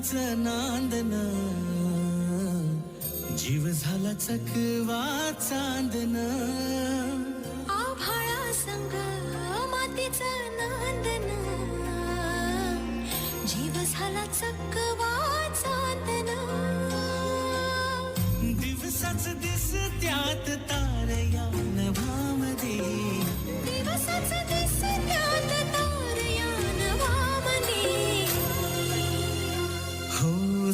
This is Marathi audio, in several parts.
मातीचं नांदन जीव झाला चकवा चांदन आभाळा संग मातीचं नांदन जीव झाला चकवा चांदन दिवसाच दिस त्यात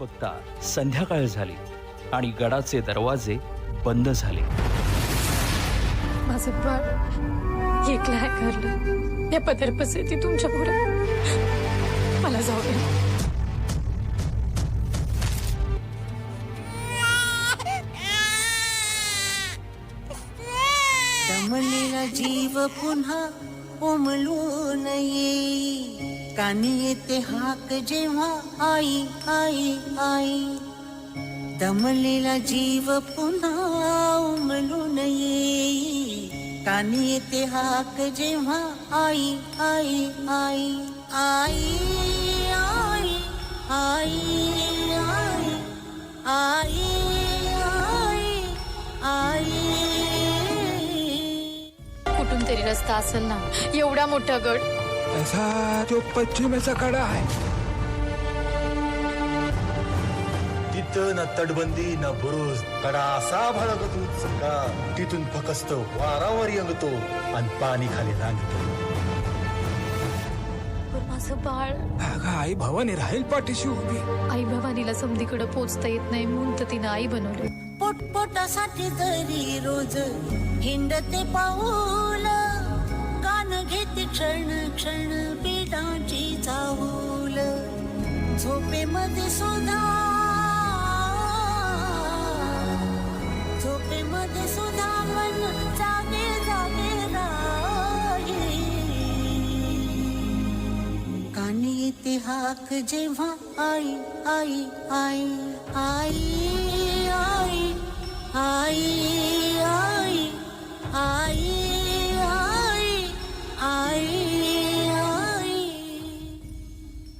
बघता संध्याकाळ झाली आणि गडाचे दरवाजे बंद झाले. माझं बाळ एकलं घरलं या पदरपस ती तुमच्यापुढे. मला जाऊ दे. जीव पुन्हा उमलून येई कानी येते हाक जेव्हा आई आई आई. दमलेला जीव पुन्हा उमलून येई. कानी येते हाक जेव्हा आई आई आई. आई आई आई आई. आई आई आई. कुठून तरी रस्ता असेल ना एवढा मोठा गड. तसा तो पश्चिमेचा कडा आहे. तिथं ना तटबंदी ना बुरुज कडा असा भडकतो का तिथून फकस्त वारावर यंगतो आणि पाणी खाली रांगतो पण माझं बाळ अगं आई भवानी राहील पाठीशी उभी. आई भवानीला समधीकडे पोचता येत नाही म्हणून तर तिनं आई बनवले. पोटपोटासाठी तरी रोज हिंडते पाऊल कान घेते क्षण क्षण बेटाची चाहूल. झोपेमध्ये सुद्धा झोपेमध्ये सुद्धा मन जागे जागे राही कानी येते हाक जेव्हा आई आई आई आई आई आई आई.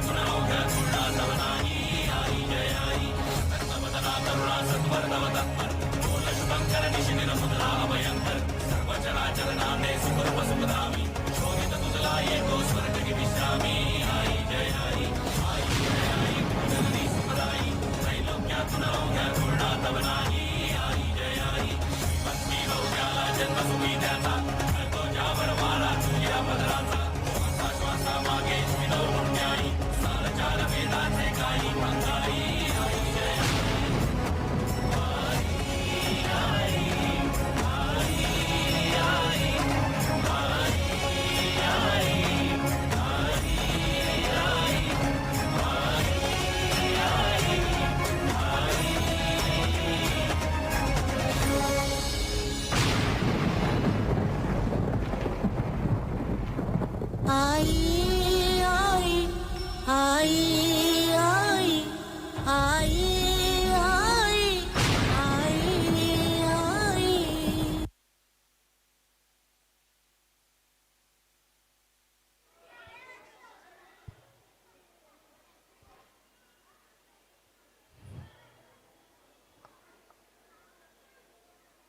That's what I'm